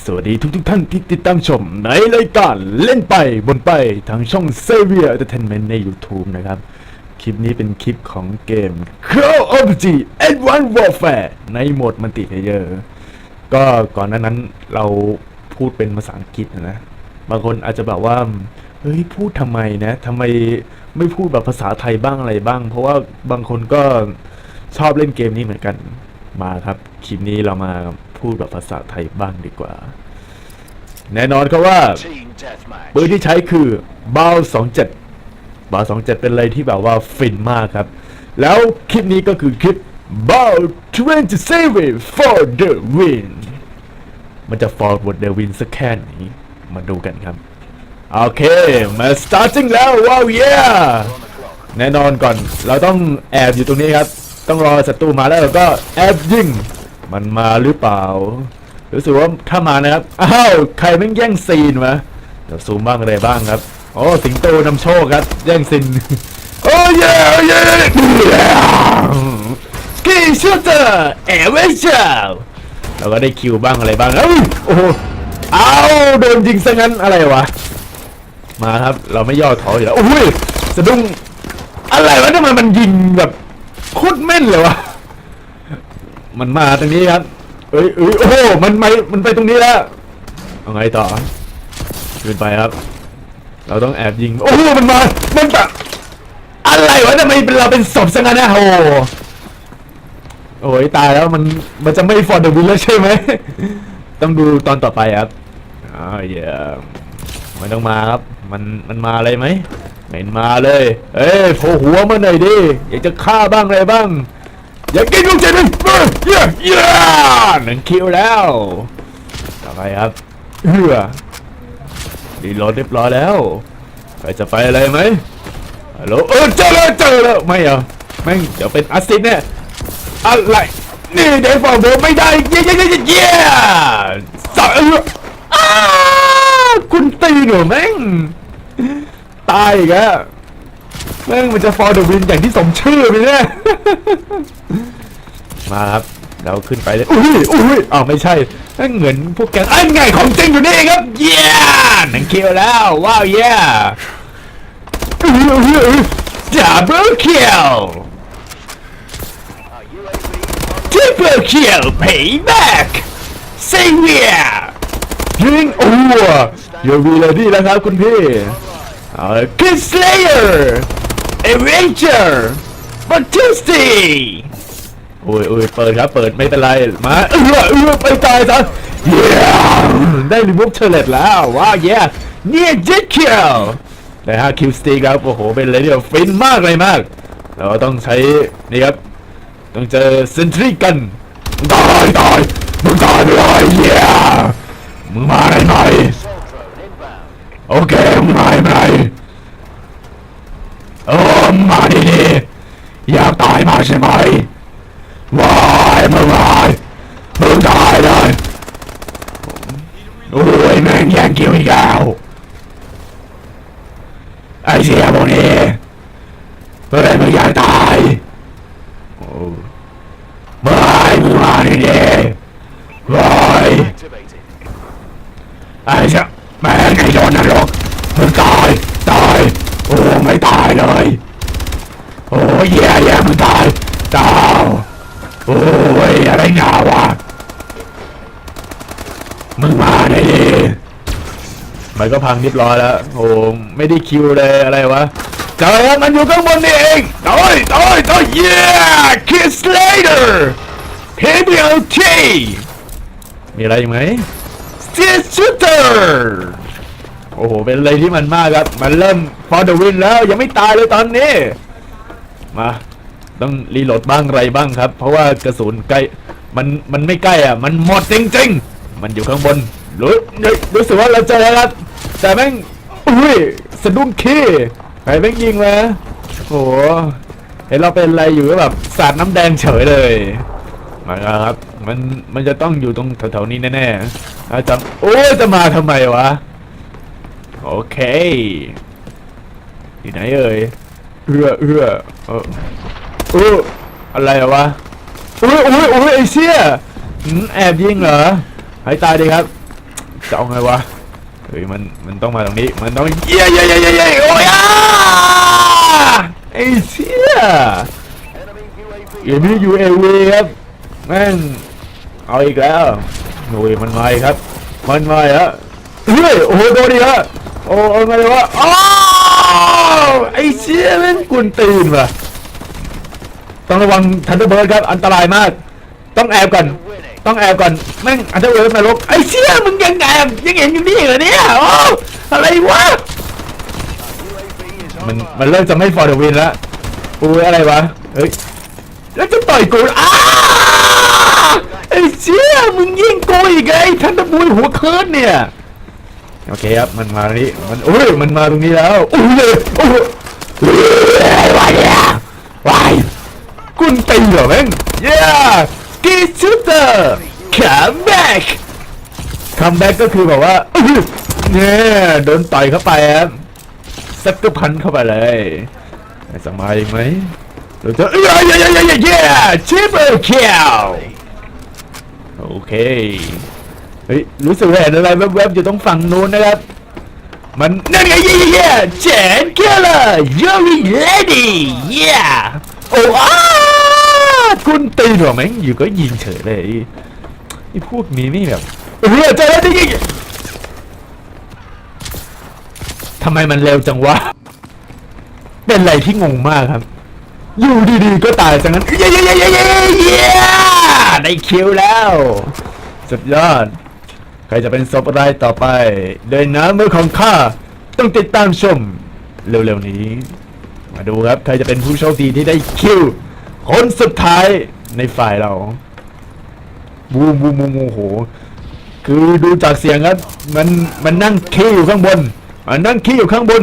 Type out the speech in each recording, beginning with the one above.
สวัสดีทุกทุกท่านที่ติดตามชมในรายการเล่นไปบนไปทางช่อง s a v i o r Entertainment ใน YouTube นะครับ คลิปนี้เป็นคลิปของเกม Call of Duty Advanced Warfare ในโหมดมัลติเพเยอร์ก็ก่อนหน้านั้นเราพูดเป็นภาษาอังกฤษนะ บางคนอาจจะแบบว่า เฮ้ย พูดทำไมนะทำไมไม่พูดแบบภาษาไทยบ้างอะไรบ้าง เพราะว่าบางคนก็ชอบเล่นเกมนี้เหมือนกันมาครับ คลิปนี้เรามา พูดแบบภาษาไทยบ้างดีกว่า แน่นอนครับว่า Team deathmatch. ปืนที่ใช้คือเบา27เบา27 เป็นอะไรที่แบบว่าฟินมากครับ แล้วคลิปนี้ก็คือคลิปเบา27 for the win มันจะ for the win สักแค่ไหนมาดูกันครับ โอเค มา starting แล้ว ว้าว yeah แน่นอนก่อน เราต้องแอบอยู่ตรงนี้ครับ ต้องรอศัตรูมาแล้วเราก็แอบยิง มันมาหรือเปล่า รู้สึกว่าถ้ามานะครับ อ้าว ใครแม่งแย่งซีนวะเดี๋ยวซูมบ้างอะไรบ้างครับ โอ้สิงโตนำโชคครับ แย่งซีน โอ้เย่เย่กีชูเตอร์เอเวเจอร์เราก็ได้คิวบ้างอะไรบ้างเอ้ยโอ้เอาโดนยิงซะงั้นอะไรวะ มาครับ เราไม่ย่อท้ออยู่แล้วโอ้ยสะดุ้งอะไรวะทำไมมันยิงแบบโคตรแม่นเลยวะ มันมาตรงนี้ครับ เอ้ยเอ้ยโอ้โหมันไปมันไปตรงนี้แล้วเอาไงต่อขึ้นไปครับ เราต้องแอบยิง โอ้โหมันมา มันแบบอะไรวะทำไมเราเป็นศพซะงั้นนะโอ้โอ้ยตายแล้วมันมันจะไม่ฟอร์ดวิลแล้วใช่ไหม ต้องดูตอนต่อไปครับอ้าวเหี้ยไม่ต้องมาครับ มันมันมาอะไรไหมไม่มาเลย เอ้ยโผล่หัวมาหน่อยดิ อยากจะฆ่าบ้างอะไรบ้าง อย่ากินลูกเจนเลยเออเย้เย้หนึ่งคิวแล้วต่อไปครับเฮือดีโหลดเรียบร้อยแล้วใครจะไปอะไรไหมฮัลโหลเออเจอแล้วเจอแล้วไม่เหรอแม่งเดี๋ยวเป็นแอสซิสต์เนี่ยอะไรนี่เดฟฟอร์โบไม่ได้เย้เย้เย้เย้เย้สะเอออ้าคุณตีหนูแม่งตายอีกแล้ว แม่งมันจะฟอร์ดวินอย่างที่สมชื่อไปเนี่ยมาครับเราขึ้นไปเลยอุ้ยอุ้ยอ้าวไม่ใช่แม่งเหมือนพวกแกงไอ้ไงของจริงอยู่นี่ครับเย้หนังคิวแล้วว้าวเย้ดับเบิลคิว Our UAV on ทริปเปิลคิวเพย์แบ็กเซเวียยิงโอ้ยูวีเลยดีแล้วครับคุณพี่เอาคิสเลเยอร์ เอเวนเจอร์บัตติสตีโอ้ยโอ้ยเปิดครับ เปิดไม่เป็นไร มาเออเออไปตายซะเย้ได้รีมูฟเชอร์เลตแล้ว ว้าวเย้เนี่ยจิกคิวได้ห้าคิวสตีครับ โอ้โห เป็นเลยที่แบบฟินมากเลยมาก เราต้องใช้ นี่ครับ ต้องเจอเซนทรีกันตายตายมึงตายไปเลยเย้มึงมาได้ไหม assault drone inbound. โอเคมึงมาได้ไหมเออมึงมาดีดีๆ อยากตายมาใช่ไหมวายมึงวายมึงตายเลยโอ้ยแม่งแย่งคิวอีกแล้วไอ้เสียพวกนี้เฮ้ยมึงอยากตายโอ้ไม่มึงมาดีดีวายไอ้เจ้าแม่งไอ้โดนนรกมึงตายตายโอ้ไม่ตายเลยโอ้ยแย่แย่มึงตายดาวโอ้ยอะไรหนาวะมึงมาได้ดิ มันก็พังเรียบร้อยแล้วโอ้ไม่ได้คิวเลยอะไรวะเจอแล้วมันอยู่ข้างบนนี่เองตายตายตายเย้คิสเลเดอร์เฮเบียลทีมีอะไรอีกไหมเซียชูเตอร์โอ้โห เป็นอะไรที่มันมากครับ มันเริ่มฟอร์ดวินแล้ว ยังไม่ตายเลยตอนนี้ มา ต้องรีโหลดบ้างอะไรบ้างครับ เพราะว่ากระสุนใกล้ มัน มันไม่ใกล้อะ มันหมดจริง ๆ มันอยู่ข้างบน รู้ รู้สึกว่าเราเจอแล้วครับ แต่แม่งอุ้ยสะดุ้งขี้ใครแม่งยิงมาโอ้โหเห็นเราเป็นอะไรอยู่ก็แบบสาดน้ำแดงเฉยเลยมาครับมันมันจะต้องอยู่ตรงแถวๆนี้แน่ๆถ้าจะโอ้จะมาทำไมวะโอเคอยู่ไหนเอ่ยเอื้อเอื้อเออเอออะไรวะอุ้ยอุ้ยอุ้ยไอเชี่ยแอบยิงเหรอให้ตายดีครับจะเอาไงวะ เฮ้ยมันมันต้องมาตรงนี้มันต้องเย้เย้เย้เย้เย้โอ้ยอะไอ้เชี่ย Enemy UAV เอ็มยูเอวีครับแม่งเอาอีกแล้วโอ้ยมันมาอีกครับ มันมาอีกแล้วเฮ้ยโอ้โหโดนอีกแล้วโอ้เอาไงวะอ้าวไอ้เชี่ยแม่งกุนตีนว่ะต้องระวังทันเดอร์เบิร์ดครับอันตรายมาก ต้องแอบก่อน ต้องแอบก่อนแม่งอันเดอร์เบิร์ดนรกไอ้เชี่ยมึงยังแอบยังเห็นอยู่นี่เหรอเนี่ยโอ้อะไรวะมันมันเริ่มจะไม่ฟอร์ดวินแล้วอุ้ยอะไรวะเฮ้ยแล้วจะต่อยกูอ้าไอ้เชี่ยมึงยิงกูอีกไอ้ทันตะบุยหัวเคิร์ดเนี่ยโอเคครับมันมาตรงนี้มันโอ้ยมันมาตรงนี้แล้วโอ้ยเลยโอ้ยเฮ้ยอะไรวะเนี่ยวายกุนตีเหรอแม่ง yeah กีชูเตอร์ come back come back ก็คือแบบว่าเนี่ยโดนต่อยเข้าไปครับสักกพันเข้าไปเลยสมัยไหมเราจะเอ้ยเย้เย้เย้เย้เย้ชิปเปอร์เคิลโอเคเฮ้ยรู้สึกเห็นอะไรแวบๆอยู่ตรงฝั่งนู้นนะครับ มันนั่นไงเย้เย้เย้เจนคิลเลอร์ยูริเลดี้เย้โอ้ อาคุณตีหรอแม่งอยู่ก็ยิงเฉยเลยไอ้พวกนี้นี่แบบเฮ้ยเจอแล้วจริงทำไมมันเร็วจังวะ เป็นอะไรที่งงมากครับ อยู่ดีๆก็ตายจังนั้นเย้เย้เย้เย้เย้เย้ได้คิวแล้ว สุดยอด ใครจะเป็นศพรายต่อไปโดยน้ำมือของข้า ต้องติดตามชม เร็วๆนี้ มาดูครับ ใครจะเป็นผู้โชคดีที่ได้คิว คนสุดท้ายในฝ่ายเราบูมบูมบูมโอ้โห คือดูจากเสียงครับมันมันนั่งขี้อยู่ข้างบนมันนั่งขี้อยู่ข้างบน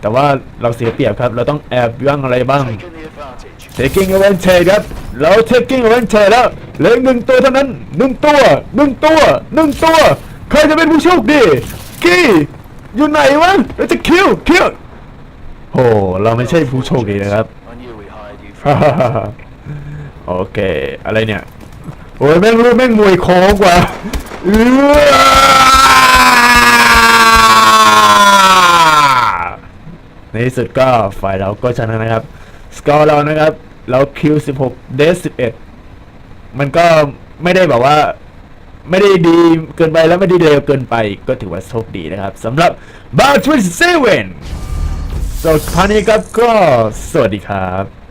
แต่ว่าเราเสียเปรียบครับ เราต้องแอบย่างอะไรบ้าง Taking advantage. ครับเรา taking advantage แล้วเหลือหนึ่งตัวเท่านั้นหนึ่งตัวหนึ่งตัวหนึ่งตัว ใครจะเป็นผู้โชคดีกี้อยู่ไหนวะเราจะคิวคิวโอ้เราไม่ใช่ผู้โชคดีนะครับ โอเค อะไรเนี่ย โอ้ยแม่งรู้แม่งมวยโค้งกว่าเออในที่สุดก็ฝ่ายเราก็ชนะนะครับ สกอร์เรานะครับ เราคิว 16 เดส11 มันก็ไม่ได้แบบว่าไม่ได้ดีเกินไปแล้วไม่ได้เร็วเกินไปก็ถือว่าโชคดีนะครับสำหรับบาร์ทวิสเซเว่นสดพานี้ครับก็สวัสดีครับ